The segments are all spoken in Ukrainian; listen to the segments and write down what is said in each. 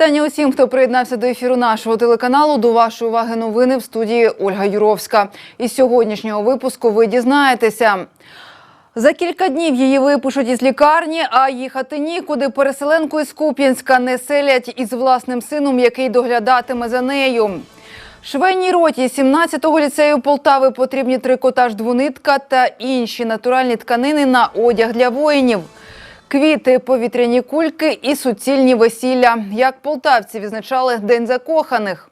Вітання усім, хто приєднався до ефіру нашого телеканалу. До вашої уваги новини в студії Ольга Юровська. Із сьогоднішнього випуску ви дізнаєтеся. За кілька днів її випишуть із лікарні, а їхати нікуди. Переселенку із Куп'янська не селять із власним сином, який доглядатиме за нею. Швейній роті 17-го ліцею Полтави потрібні трикотаж двонитка та інші натуральні тканини на одяг для воїнів. Квіти, повітряні кульки і суцільні весілля. Як полтавці відзначали День закоханих.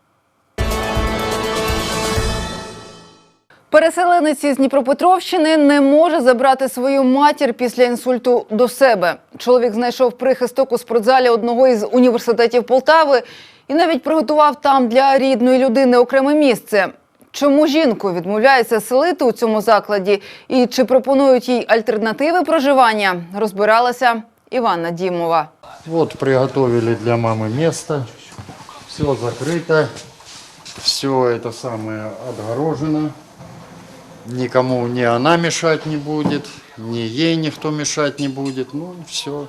Переселенець із Дніпропетровщини не може забрати свою матір після інсульту до себе. Чоловік знайшов прихисток у спортзалі одного із університетів Полтави і навіть приготував там для рідної людини окреме місце. Чому жінку відмовляється селити у цьому закладі і чи пропонують їй альтернативи проживання, розбиралася Іванна Дімова. Вот приготовили для мамы место. Все закрыто. Все это самое отгорожено. Никому ни она мешать не будет, ни ей никто мешать не будет. Ну, все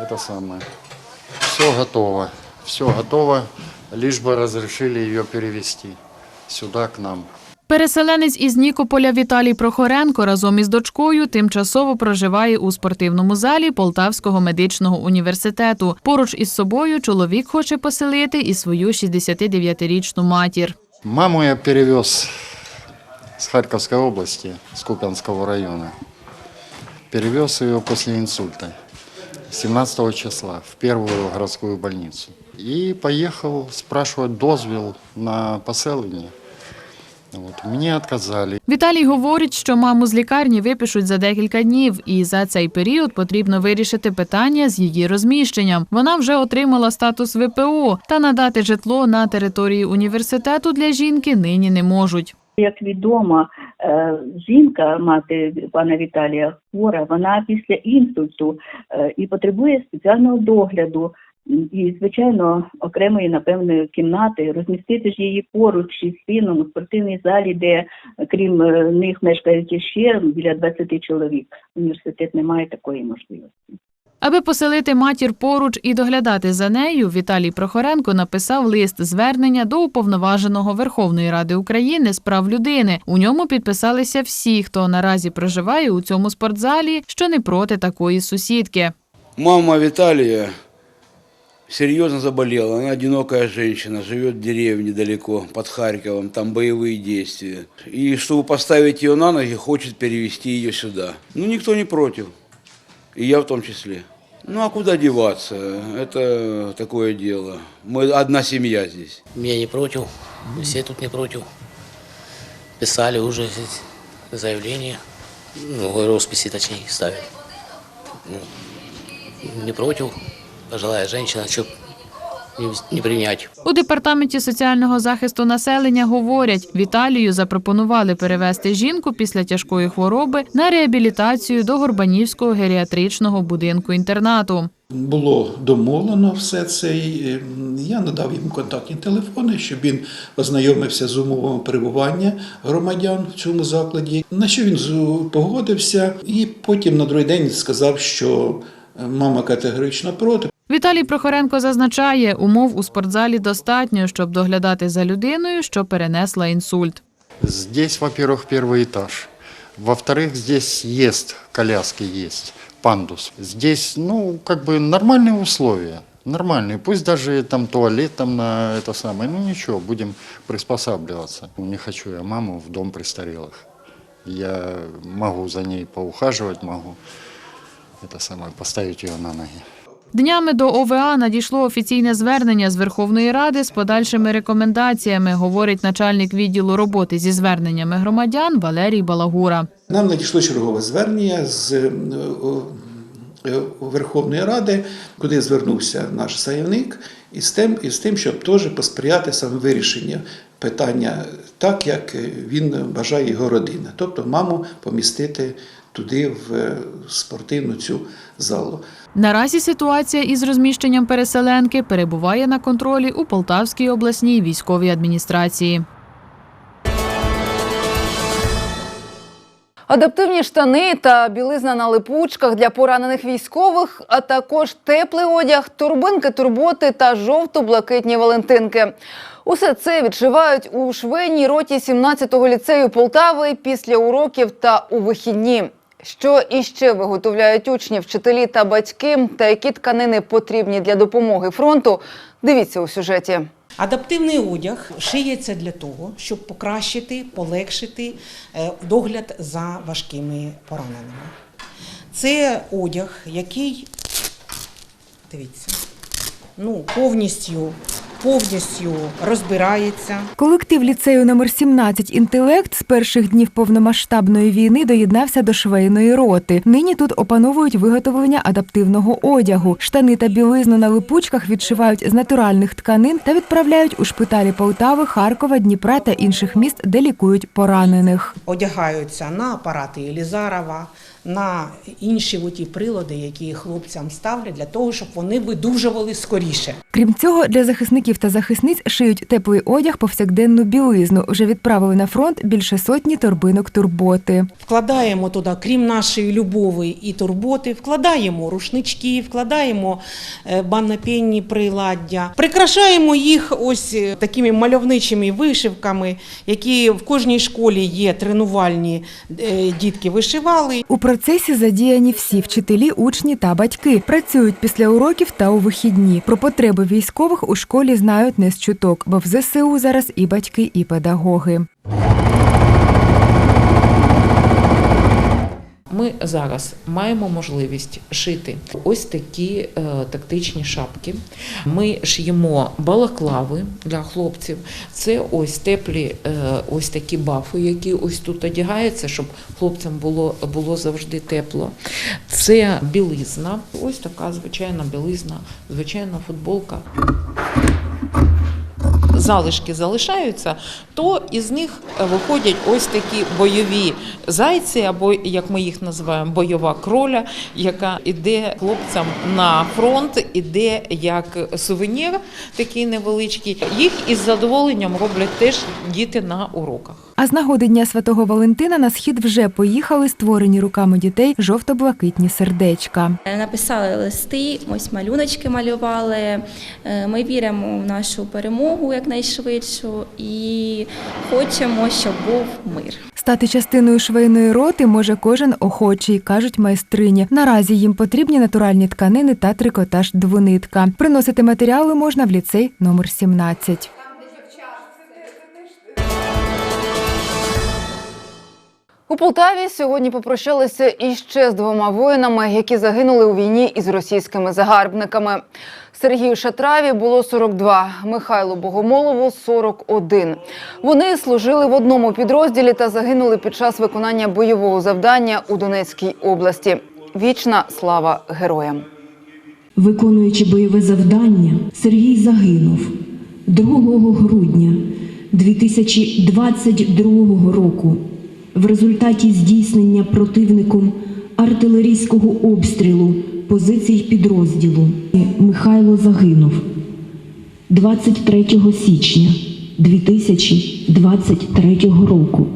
это самое. Все готово. Все готово, лишь бы разрешили ее перевести сюда к нам. Переселенець із Нікополя Віталій Прохоренко разом із дочкою тимчасово проживає у спортивному залі Полтавського медичного університету. Поруч із собою чоловік хоче поселити і свою 69-річну матір. Маму я перевез с Харьковской области, с Купянского района. Перевез ее после инсульта 17 числа в первую городскую больницу. И поехал спрашивать дозвел на поселение. Вот. Мне отказали. Віталій говорить, що маму з лікарні випишуть за декілька днів, і за цей період потрібно вирішити питання з її розміщенням. Вона вже отримала статус ВПО, та надати житло на території університету для жінки нині не можуть. Як відомо, е, жінка, мати пана Віталія хвора, вона після інсульту е, і потребує спеціального догляду. І, звичайно, окремої, напевно, кімнати розмістити ж її поруч із сином у спортивній залі, де крім е, них мешкають іще біля 20 чоловік. Університет не має такої можливості. Аби поселити матір поруч і доглядати за нею, Віталій Прохоренко написав лист звернення до уповноваженого Верховної Ради України з прав людини. У ньому підписалися всі, хто наразі проживає у цьому спортзалі, що не проти такої сусідки. Мама Виталия серьезно заболела. Она одинокая женщина, живет в деревне далеко, под Харьковом, там боевые действия. И чтобы поставить ее на ноги, хочет перевести ее сюда. Ну, никто не против. И я в том числе. Ну, а куда деваться? Это такое дело. Мы одна семья здесь. Я не против, все тут не против. Писали уже заявление, ну, росписи точнее ставили. Ну, не против, пожилая женщина, что не, принять. У департаменті соціального захисту населення говорять, Віталію запропонували перевести жінку після тяжкої хвороби на реабілітацію до Горбанівського геріатричного будинку інтернату. Було домовлено все це. і, е, Я надав їм контактні телефони, щоб він ознайомився з умовами перебування громадян в цьому закладі. На що він з- погодився, і потім на другий день сказав, що е, мама категорично проти. Віталій Прохоренко зазначає, умов у спортзалі достатньо, щоб доглядати за людиною, що перенесла інсульт. Здесь, во-первых, первый этаж. Во-вторых, здесь есть, коляски есть, пандус. Здесь, ну, как бы нормальные условия. Нормальные. Пусть даже там туалет там на это самое. Ну ничего, будем приспосабливаться. Не хочу я маму в дом престарелых. Я могу за ней поухаживать, могу это самое, поставить ее на ноги. Днями до ОВА надійшло офіційне звернення з Верховної Ради з подальшими рекомендаціями, говорить начальник відділу роботи зі зверненнями громадян Валерій Балагура. Нам надійшло чергове звернення з е, е, Верховної Ради, куди звернувся наш заявник із тим, із тим, щоб теж посприяти саме вирішенню питання так, як він бажає його родина, тобто маму помістити туди в е, спортивну цю залу. Наразі ситуація із розміщенням переселенки перебуває на контролі у Полтавській обласній військовій адміністрації. Адаптивні штани та білизна на липучках для поранених військових, а також теплий одяг, турбинки, турботи та жовто-блакитні валентинки. Усе це відшивають у швейній роті 17-го ліцею Полтави після уроків та у вихідні. Що іще виготовляють учні, вчителі та батьки, та які тканини потрібні для допомоги фронту, дивіться у сюжеті. Адаптивний одяг шиється для того, щоб покращити, полегшити е, догляд за важкими пораненими. Це одяг, який, дивіться, ну, повністю, повністю розбирається. Колектив ліцею номер 17 «Інтелект» з перших днів повномасштабної війни доєднався до швейної роти. Нині тут опановують виготовлення адаптивного одягу. Штани та білизну на липучках відшивають з натуральних тканин та відправляють у шпиталі Полтави, Харкова, Дніпра та інших міст, де лікують поранених. Одягаються на апарати Єлізарова, на інші оті прилади, які хлопцям ставлять для того, щоб вони видужували скоріше. Крім цього, для захисників та захисниць шиють теплий одяг, повсякденну білизну. Вже відправили на фронт більше сотні торбинок турботи. Вкладаємо туди, крім нашої любові і турботи, вкладаємо рушнички, вкладаємо е, баннопенні приладдя, прикрашаємо їх ось е, такими мальовничими вишивками, які в кожній школі є тренувальні е, дітки вишивали. У процесі задіяні всі вчителі, учні та батьки. Працюють після уроків та у вихідні. Про потреби військових у школі знають не з чуток, бо в ЗСУ зараз і батьки, і педагоги. Ми зараз маємо можливість шити ось такі е, тактичні шапки. Ми шиємо балаклави для хлопців. Це ось теплі, е, ось такі бафи, які ось тут одягаються, щоб хлопцям було, було завжди тепло. Це білизна, ось така звичайна білизна, звичайна футболка. Залишки залишаються, то із них е, виходять ось такі бойові зайці, або як ми їх називаємо, бойова кроля, яка іде хлопцям на фронт, іде як сувенір, такий невеличкий. Їх із задоволенням роблять теж діти на уроках. А з нагоди Дня Святого Валентина на схід вже поїхали створені руками дітей жовто-блакитні сердечка. Написали листи, ось малюночки малювали. Е, Ми віримо в нашу перемогу якнайшвидшу і хочемо, щоб був мир. Стати частиною швейної роти може кожен охочий, кажуть майстрині. Наразі їм потрібні натуральні тканини та трикотаж двонитка. Приносити матеріали можна в ліцей номер 17. У Полтаві сьогодні попрощалися іще з двома воїнами, які загинули у війні із російськими загарбниками. Сергію Шатраві було 42, Михайлу Богомолову 41. Вони служили в одному підрозділі та загинули під час виконання бойового завдання у Донецькій області. Вічна слава героям! Виконуючи бойове завдання, Сергій загинув 2 грудня 2022 року в результаті здійснення противником артилерійського обстрілу позицій підрозділу. Михайло загинув 23 січня 2023 року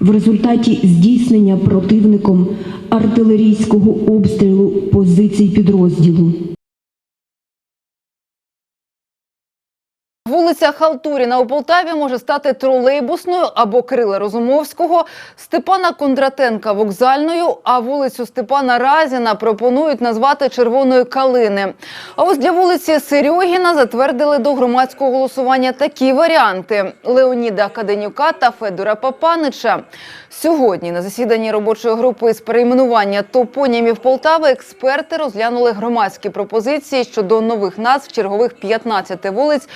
в результаті здійснення противником артилерійського обстрілу позицій підрозділу. Вулиця Халтуріна у Полтаві може стати тролейбусною або Крила Розумовського, Степана Кондратенка вокзальною, а вулицю Степана Разіна пропонують назвати Червоною калини. А ось для вулиці Серьогіна затвердили до громадського голосування такі варіанти: Леоніда Каденюка та Федора Папанича. Сьогодні на засіданні робочої групи з перейменування топонімів Полтави експерти розглянули громадські пропозиції щодо нових назв чергових 15 вулиць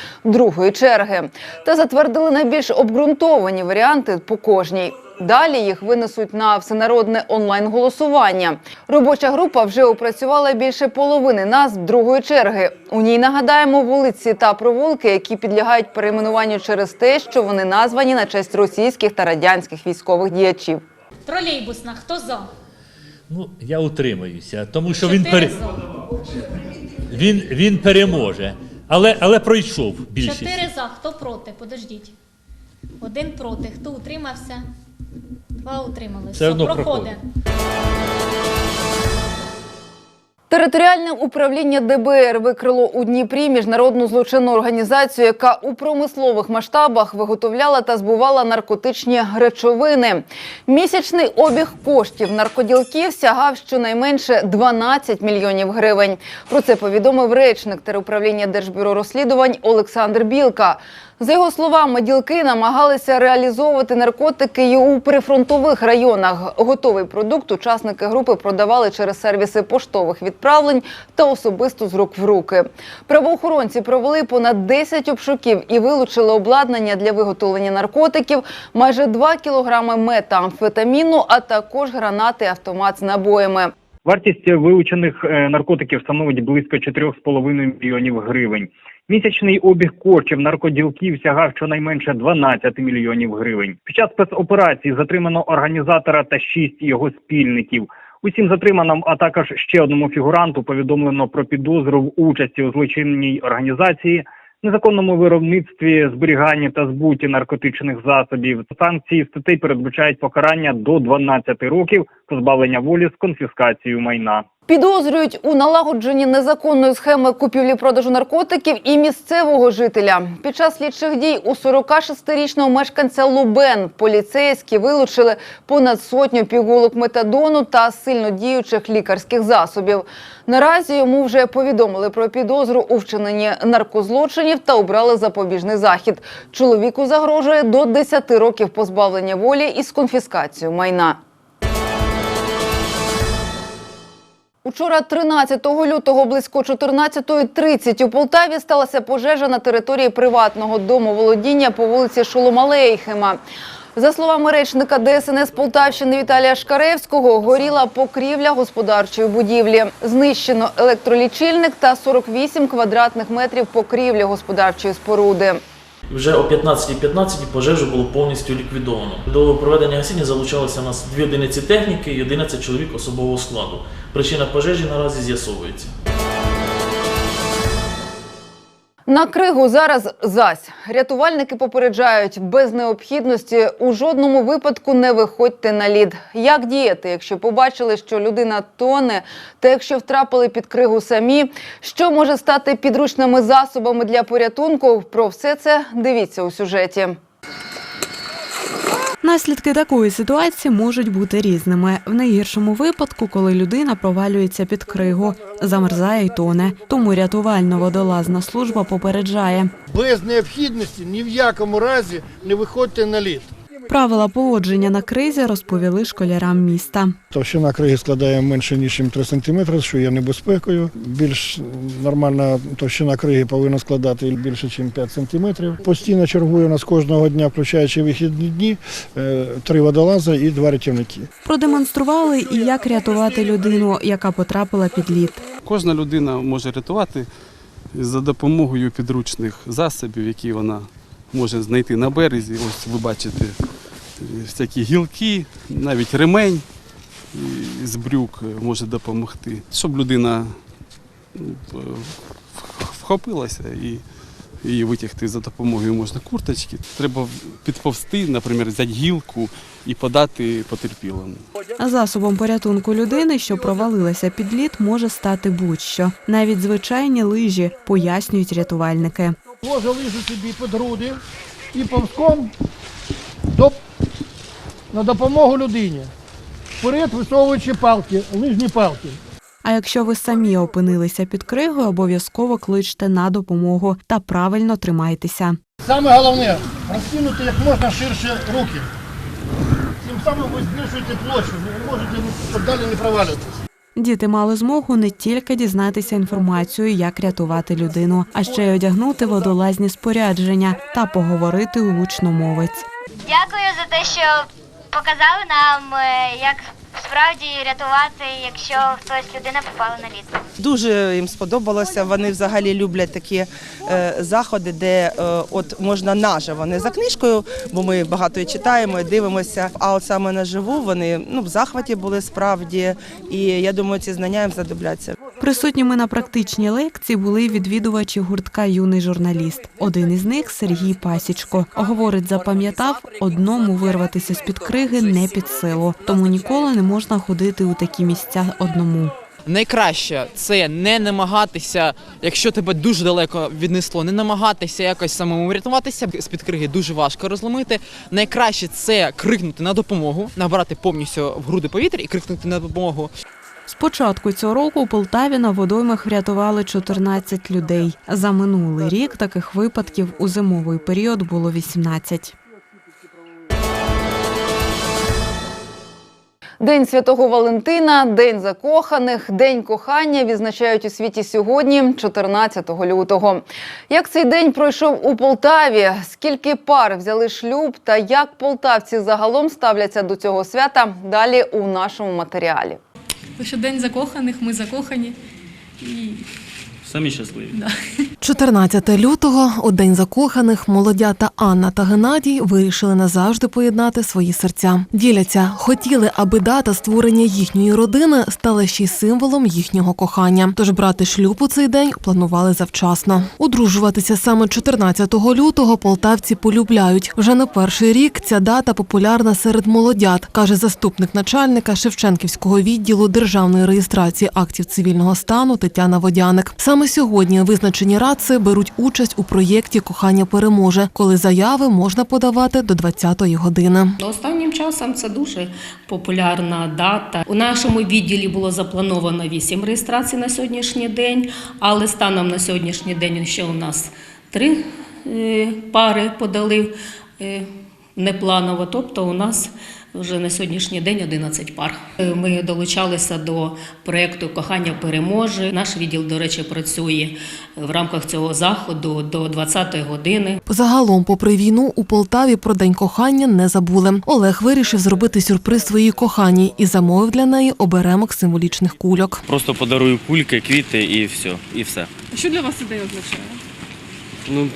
другої черги та затвердили найбільш обґрунтовані варіанти по кожній. Далі їх винесуть на всенародне онлайн-голосування. Робоча група вже опрацювала більше половини назв другої черги. У ній нагадаємо вулиці та провулки, які підлягають перейменуванню через те, що вони названі на честь російських та радянських військових діячів. Тролейбусна, хто за? Ну, я утримуюся, тому що він, пере... він, він переможе. Але, але пройшов більшість. Чотири за, хто проти? Подождіть. Один проти. Хто утримався? Два утримали. Все одно проходить. Територіальне управління ДБР викрило у Дніпрі міжнародну злочинну організацію, яка у промислових масштабах виготовляла та збувала наркотичні речовини. Місячний обіг коштів наркоділків сягав щонайменше 12 мільйонів гривень. Про це повідомив речник теруправління Держбюро розслідувань Олександр Білка. За його словами, ділки намагалися реалізовувати наркотики і у прифронтових районах. Готовий продукт учасники групи продавали через сервіси поштових відправлень та особисто з рук в руки. Правоохоронці провели понад 10 обшуків і вилучили обладнання для виготовлення наркотиків, майже 2 кілограми метамфетаміну, а також гранати автомат з набоями. Вартість вилучених е, наркотиків становить близько 4,5 мільйонів гривень. Місячний обіг коштів наркоділків сягав щонайменше 12 мільйонів гривень. Під час спецоперації затримано організатора та шість його спільників. Усім затриманим, а також ще одному фігуранту повідомлено про підозру в участі у злочинній організації, незаконному виробництві, зберіганні та збуті наркотичних засобів. Санкції статей передбачають покарання до 12 років позбавлення волі з конфіскацією майна. Підозрюють у налагодженні незаконної схеми купівлі-продажу наркотиків і місцевого жителя. Під час слідчих дій у 46-річного мешканця Лубен поліцейські вилучили понад сотню пігулок метадону та сильнодіючих лікарських засобів. Наразі йому вже повідомили про підозру у вчиненні наркозлочинів та обрали запобіжний захід. Чоловіку загрожує до 10 років позбавлення волі із конфіскацією майна. Учора, 13 лютого, близько 14.30 у Полтаві сталася пожежа на території приватного дому володіння по вулиці Шоломалейхема. За словами речника ДСНС Полтавщини Віталія Шкаревського, горіла покрівля господарчої будівлі. Знищено електролічильник та 48 квадратних метрів покрівлі господарчої споруди. Вже о 15.15 пожежу було повністю ліквідовано. До проведення гасіння залучалося у нас дві одиниці техніки і 11 чоловік особового складу. Причина пожежі наразі з'ясовується. На кригу зараз зась. Рятувальники попереджають, без необхідності у жодному випадку не виходьте на лід. Як діяти, якщо побачили, що людина тоне, та якщо втрапили під кригу самі? Що може стати підручними засобами для порятунку? Про все це дивіться у сюжеті. Наслідки такої ситуації можуть бути різними. В найгіршому випадку, коли людина провалюється під кригу, замерзає й тоне. Тому рятувально-водолазна служба попереджає. Без необхідності ні в якому разі не виходьте на лід. Правила поводження на кризі розповіли школярам міста. Товщина криги складає менше ніж 3 см, що є небезпекою. Більш нормальна товщина криги повинна складати більше, ніж 5 см. Постійно чергує у нас кожного дня, включаючи вихідні дні, е, три водолази і два рятівники. Продемонстрували і як рятувати людину, яка потрапила під лід. Кожна людина може рятувати за допомогою підручних засобів, які вона може знайти на березі. Ось ви бачите всякі гілки, навіть ремень з брюк може допомогти, щоб людина ну, е, вхопилася і її витягти за допомогою можна курточки. Треба підповзти, наприклад, взяти гілку і подати потерпілому. Засобом порятунку людини, що провалилася під лід, може стати будь-що. Навіть звичайні лижі, пояснюють рятувальники. Ложа лижу собі під груди і повзком до, на допомогу людині. Вперед висовуючи палки, лижні палки. А якщо ви самі опинилися під кригою, обов'язково кличте на допомогу та правильно тримайтеся. Саме головне розкинути як можна ширше руки. Тим самим ви збільшуєте площу, ви можете щоб далі не провалюватися. Діти мали змогу не тільки дізнатися інформацію, як рятувати людину, а ще й одягнути водолазні спорядження та поговорити у гучномовець. Дякую за те, що показали нам, е, як справді рятувати, якщо хтось людина попала на лід. Дуже їм сподобалося. Вони взагалі люблять такі е, заходи, де е, от можна наживо, не за книжкою, бо ми багато і читаємо, і дивимося. А от саме наживу вони ну в захваті були справді, і я думаю, ці знання їм знадобляться. Присутніми на практичній лекції були відвідувачі гуртка Юний журналіст. Один із них Сергій Пасічко. Говорить, запам'ятав, одному вирватися з під криги не під силу, тому ніколи не можна ходити у такі місця одному. Найкраще це не намагатися, якщо тебе дуже далеко віднесло, не намагатися якось самому врятуватися. З-під криги дуже важко розломити. Найкраще це крикнути на допомогу, набрати повністю в груди повітря і крикнути на допомогу. З початку цього року у Полтаві на водоймах врятували 14 людей. За минулий рік таких випадків у зимовий період було 18. День Святого Валентина, День закоханих, День кохання відзначають у світі сьогодні, 14 лютого. Як цей день пройшов у Полтаві? Скільки пар взяли шлюб та як полтавці загалом ставляться до цього свята? Далі у нашому матеріалі. Лише день закоханих, ми закохані. І Самі щасливі. 14 лютого, у день закоханих, молодята Анна та Геннадій вирішили назавжди поєднати свої серця. Діляться, хотіли, аби дата створення їхньої родини стала ще й символом їхнього кохання. Тож брати шлюб у цей день планували завчасно. Одружуватися саме 14 лютого полтавці полюбляють. Вже не перший рік ця дата популярна серед молодят, каже заступник начальника Шевченківського відділу державної реєстрації актів цивільного стану Тетяна Водяник. Саме сьогодні визначені раци беруть участь у проєкті Кохання переможе, коли заяви можна подавати до 20-ї години. Останнім часом це дуже популярна дата. У нашому відділі було заплановано 8 реєстрацій на сьогоднішній день, але станом на сьогоднішній день ще у нас три е, пари подали е, непланово. Тобто у нас вже на сьогоднішній день 11 пар. Е, Ми долучалися до проєкту Кохання переможе. Наш відділ, до речі, працює в рамках цього заходу до 20-ї години. Загалом, попри війну, у Полтаві про день кохання не забули. Олег вирішив зробити сюрприз своїй коханій і замовив для неї оберемок символічних кульок. Просто подарую кульки, квіти і все. І все. що для вас ідея означає? Ну,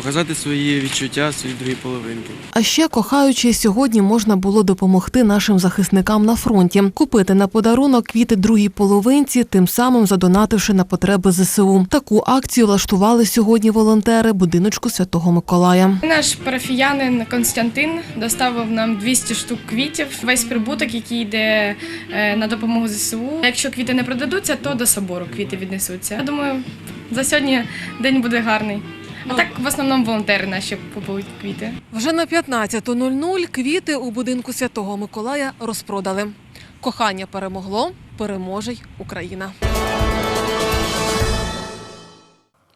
показати свої відчуття, свої другі половинки. А ще кохаючи, сьогодні можна було допомогти нашим захисникам на фронті, купити на подарунок квіти другій половинці, тим самим задонативши на потреби ЗСУ. Таку акцію влаштували сьогодні волонтери будиночку Святого Миколая. Наш парафіянин Константин доставив нам 200 штук квітів. Весь прибуток, який йде е, на допомогу ЗСУ. Якщо квіти не продадуться, то до собору квіти віднесуться. Я думаю, за сьогодні день буде гарний. А так в основному волонтери наші купують квіти. Вже на 15.00 квіти у будинку Святого Миколая розпродали. Кохання перемогло, переможе й Україна.